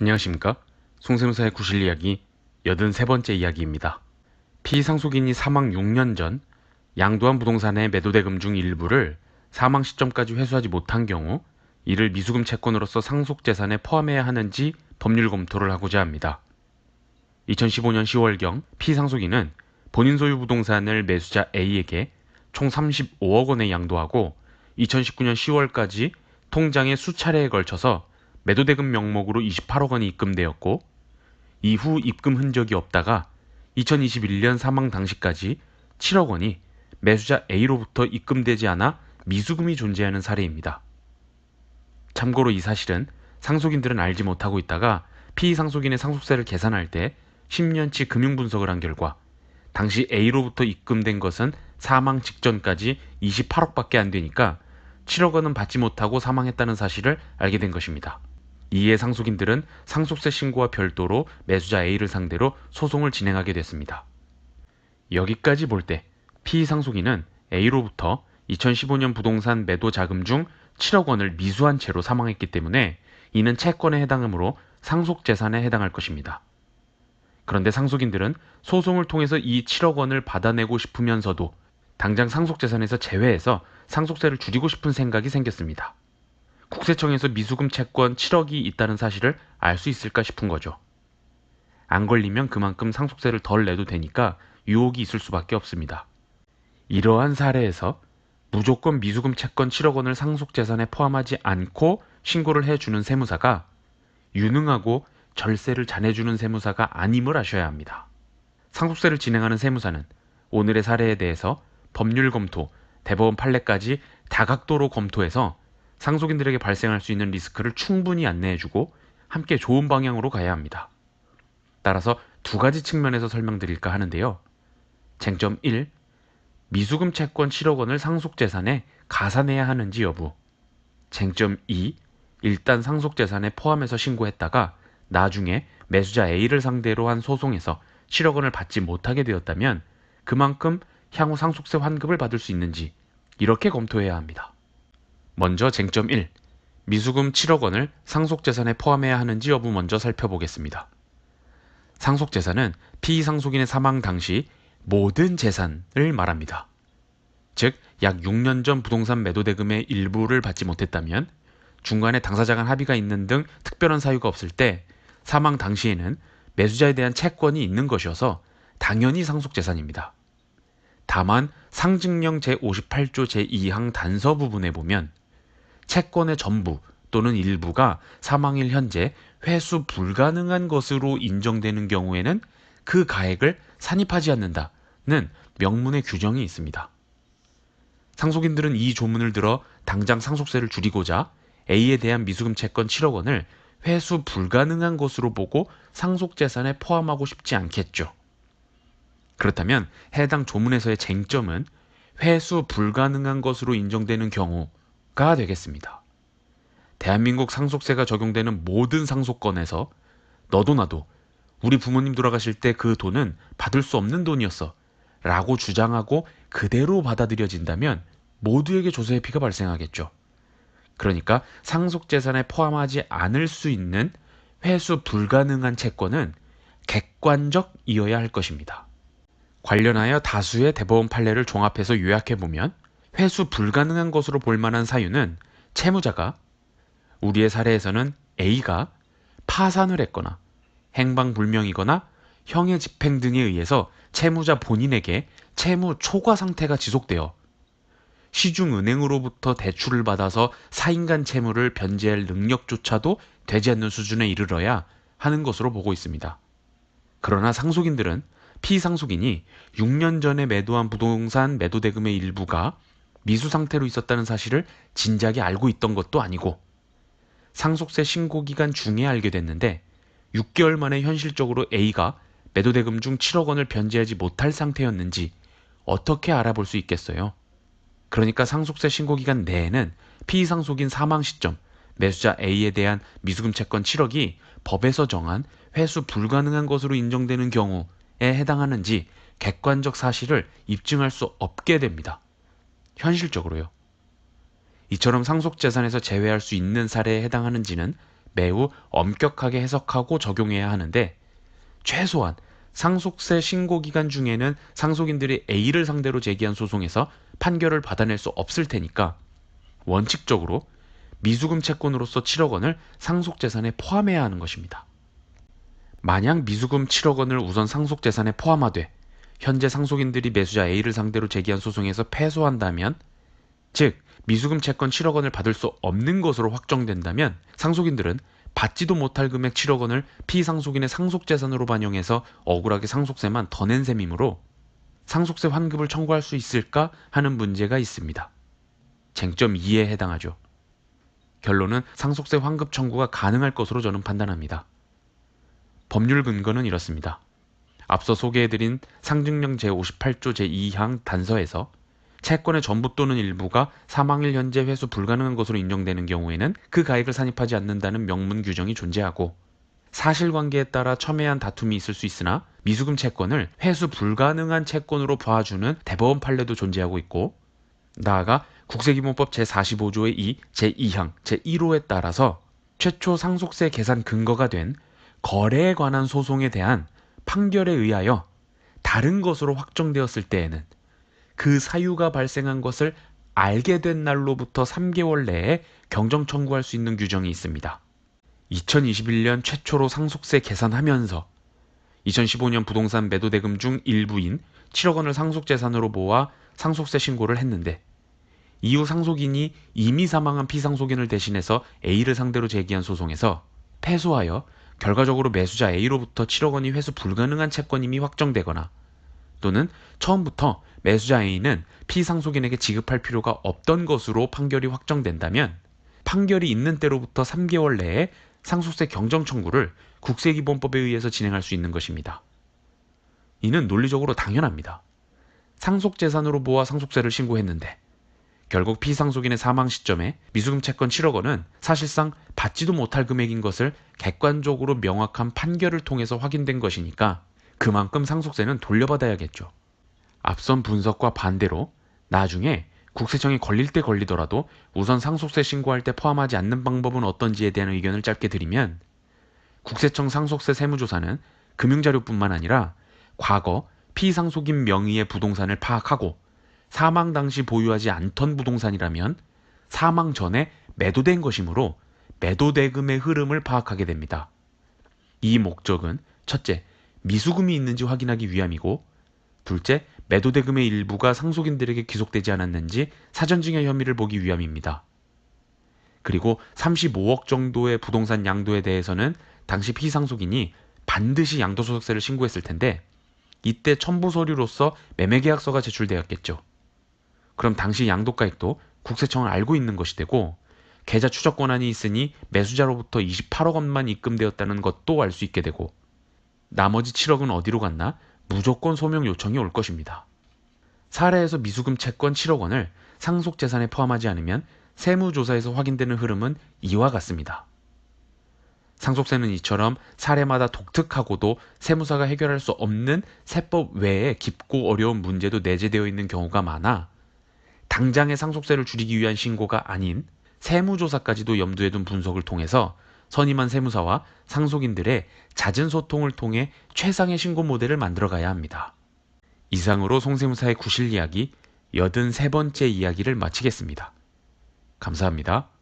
안녕하십니까? 송세무사의 구실 이야기 83번째 이야기입니다. 피상속인이 사망 6년 전 양도한 부동산의 매도대금 중 일부를 사망 시점까지 회수하지 못한 경우 이를 미수금 채권으로서 상속재산에 포함해야 하는지 법률 검토를 하고자 합니다. 2015년 10월경 피상속인은 본인 소유 부동산을 매수자 A에게 총 35억 원에 양도하고 2019년 10월까지 통장에 수차례에 걸쳐서 매도대금 명목으로 28억 원이 입금되었고 이후 입금 흔적이 없다가 2021년 사망 당시까지 7억 원이 매수자 A로부터 입금되지 않아 미수금이 존재하는 사례입니다. 참고로 이 사실은 상속인들은 알지 못하고 있다가 피상속인의 상속세를 계산할 때 10년치 금융 분석을 한 결과 당시 A로부터 입금된 것은 사망 직전까지 28억밖에 안 되니까 7억 원은 받지 못하고 사망했다는 사실을 알게 된 것입니다. 이에 상속인들은 상속세 신고와 별도로 매수자 A를 상대로 소송을 진행하게 됐습니다. 여기까지 볼 때 피상속인은 A로부터 2015년 부동산 매도 자금 중 7억 원을 미수한 채로 사망했기 때문에 이는 채권에 해당하므로 상속 재산에 해당할 것입니다. 그런데 상속인들은 소송을 통해서 이 7억 원을 받아내고 싶으면서도 당장 상속 재산에서 제외해서 상속세를 줄이고 싶은 생각이 생겼습니다. 국세청에서 미수금 채권 7억이 있다는 사실을 알 수 있을까 싶은 거죠. 안 걸리면 그만큼 상속세를 덜 내도 되니까 유혹이 있을 수밖에 없습니다. 이러한 사례에서 무조건 미수금 채권 7억 원을 상속재산에 포함하지 않고 신고를 해주는 세무사가 유능하고 절세를 잘해주는 세무사가 아님을 아셔야 합니다. 상속세를 진행하는 세무사는 오늘의 사례에 대해서 법률 검토, 대법원 판례까지 다각도로 검토해서 상속인들에게 발생할 수 있는 리스크를 충분히 안내해주고 함께 좋은 방향으로 가야 합니다. 따라서 두 가지 측면에서 설명드릴까 하는데요. 쟁점 1. 미수금 채권 7억 원을 상속재산에 가산해야 하는지 여부. 쟁점 2. 일단 상속재산에 포함해서 신고했다가 나중에 매수자 A를 상대로 한 소송에서 7억 원을 받지 못하게 되었다면 그만큼 향후 상속세 환급을 받을 수 있는지 이렇게 검토해야 합니다. 먼저 쟁점 1. 미수금 7억 원을 상속재산에 포함해야 하는지 여부 먼저 살펴보겠습니다. 상속재산은 피상속인의 사망 당시 모든 재산을 말합니다. 즉, 약 6년 전 부동산 매도 대금의 일부를 받지 못했다면 중간에 당사자 간 합의가 있는 등 특별한 사유가 없을 때 사망 당시에는 매수자에 대한 채권이 있는 것이어서 당연히 상속재산입니다. 다만 상징령 제58조 제2항 단서 부분에 보면 채권의 전부 또는 일부가 사망일 현재 회수 불가능한 것으로 인정되는 경우에는 그 가액을 산입하지 않는다는 명문의 규정이 있습니다. 상속인들은 이 조문을 들어 당장 상속세를 줄이고자 A에 대한 미수금 채권 7억 원을 회수 불가능한 것으로 보고 상속재산에 포함하고 싶지 않겠죠. 그렇다면 해당 조문에서의 쟁점은 회수 불가능한 것으로 인정되는 경우 가 되겠습니다. 대한민국 상속세가 적용되는 모든 상속건에서 너도 나도 우리 부모님 돌아가실 때 그 돈은 받을 수 없는 돈이었어 라고 주장하고 그대로 받아들여진다면 모두에게 조세회피가 발생하겠죠. 그러니까 상속 재산에 포함하지 않을 수 있는 회수 불가능한 채권은 객관적이어야 할 것입니다. 관련하여 다수의 대법원 판례를 종합해서 요약해 보면 회수 불가능한 것으로 볼 만한 사유는 채무자가 우리의 사례에서는 A가 파산을 했거나 행방불명이거나 형의 집행 등에 의해서 채무자 본인에게 채무 초과 상태가 지속되어 시중은행으로부터 대출을 받아서 사인간 채무를 변제할 능력조차도 되지 않는 수준에 이르러야 하는 것으로 보고 있습니다. 그러나 상속인들은 피상속인이 6년 전에 매도한 부동산 매도 대금의 일부가 미수 상태로 있었다는 사실을 진작에 알고 있던 것도 아니고 상속세 신고 기간 중에 알게 됐는데 6개월 만에 현실적으로 A가 매도대금 중 7억 원을 변제하지 못할 상태였는지 어떻게 알아볼 수 있겠어요? 그러니까 상속세 신고 기간 내에는 피상속인 사망 시점 매수자 A에 대한 미수금 채권 7억이 법에서 정한 회수 불가능한 것으로 인정되는 경우에 해당하는지 객관적 사실을 입증할 수 없게 됩니다. 현실적으로요. 이처럼 상속재산에서 제외할 수 있는 사례에 해당하는지는 매우 엄격하게 해석하고 적용해야 하는데 최소한 상속세 신고 기간 중에는 상속인들이 A를 상대로 제기한 소송에서 판결을 받아낼 수 없을 테니까 원칙적으로 미수금 채권으로서 7억 원을 상속재산에 포함해야 하는 것입니다. 만약 미수금 7억 원을 우선 상속재산에 포함하되 현재 상속인들이 매수자 A를 상대로 제기한 소송에서 패소한다면 즉 미수금 채권 7억 원을 받을 수 없는 것으로 확정된다면 상속인들은 받지도 못할 금액 7억 원을 피상속인의 상속재산으로 반영해서 억울하게 상속세만 더 낸 셈이므로 상속세 환급을 청구할 수 있을까 하는 문제가 있습니다. 쟁점 2에 해당하죠. 결론은 상속세 환급 청구가 가능할 것으로 저는 판단합니다. 법률 근거는 이렇습니다. 앞서 소개해드린 상증령 제58조 제2항 단서에서 채권의 전부 또는 일부가 사망일 현재 회수 불가능한 것으로 인정되는 경우에는 그 가액을 산입하지 않는다는 명문 규정이 존재하고 사실관계에 따라 첨예한 다툼이 있을 수 있으나 미수금 채권을 회수 불가능한 채권으로 봐주는 대법원 판례도 존재하고 있고 나아가 국세기본법 제45조의 2, 제2항, 제1호에 따라서 최초 상속세 계산 근거가 된 거래에 관한 소송에 대한 판결에 의하여 다른 것으로 확정되었을 때에는 그 사유가 발생한 것을 알게 된 날로부터 3개월 내에 경정 청구할 수 있는 규정이 있습니다. 2021년 최초로 상속세 계산하면서 2015년 부동산 매도 대금 중 일부인 7억 원을 상속재산으로 모아 상속세 신고를 했는데 이후 상속인이 이미 사망한 피상속인을 대신해서 A를 상대로 제기한 소송에서 패소하여 결과적으로 매수자 A로부터 7억 원이 회수 불가능한 채권임이 확정되거나 또는 처음부터 매수자 A는 피상속인에게 지급할 필요가 없던 것으로 판결이 확정된다면 판결이 있는 때로부터 3개월 내에 상속세 경정 청구를 국세기본법에 의해서 진행할 수 있는 것입니다. 이는 논리적으로 당연합니다. 상속재산으로 모아 상속세를 신고했는데 결국 피상속인의 사망 시점에 미수금 채권 7억 원은 사실상 받지도 못할 금액인 것을 객관적으로 명확한 판결을 통해서 확인된 것이니까 그만큼 상속세는 돌려받아야겠죠. 앞선 분석과 반대로 나중에 국세청이 걸릴 때 걸리더라도 우선 상속세 신고할 때 포함하지 않는 방법은 어떤지에 대한 의견을 짧게 드리면 국세청 상속세 세무조사는 금융자료뿐만 아니라 과거 피상속인 명의의 부동산을 파악하고 사망 당시 보유하지 않던 부동산이라면 사망 전에 매도된 것이므로 매도 대금의 흐름을 파악하게 됩니다. 이 목적은 첫째, 미수금이 있는지 확인하기 위함이고 둘째, 매도 대금의 일부가 상속인들에게 귀속되지 않았는지 사전증여 혐의를 보기 위함입니다. 그리고 35억 정도의 부동산 양도에 대해서는 당시 피상속인이 반드시 양도소득세를 신고했을 텐데 이때 첨부 서류로서 매매계약서가 제출되었겠죠. 그럼 당시 양도가액도 국세청은 알고 있는 것이 되고 계좌 추적 권한이 있으니 매수자로부터 28억 원만 입금되었다는 것도 알 수 있게 되고 나머지 7억은 어디로 갔나 무조건 소명 요청이 올 것입니다. 사례에서 미수금 채권 7억 원을 상속 재산에 포함하지 않으면 세무조사에서 확인되는 흐름은 이와 같습니다. 상속세는 이처럼 사례마다 독특하고도 세무사가 해결할 수 없는 세법 외에 깊고 어려운 문제도 내재되어 있는 경우가 많아 당장의 상속세를 줄이기 위한 신고가 아닌 세무조사까지도 염두에 둔 분석을 통해서 선임한 세무사와 상속인들의 잦은 소통을 통해 최상의 신고 모델을 만들어 가야 합니다. 이상으로 송세무사의 구실 이야기 83번째 이야기를 마치겠습니다. 감사합니다.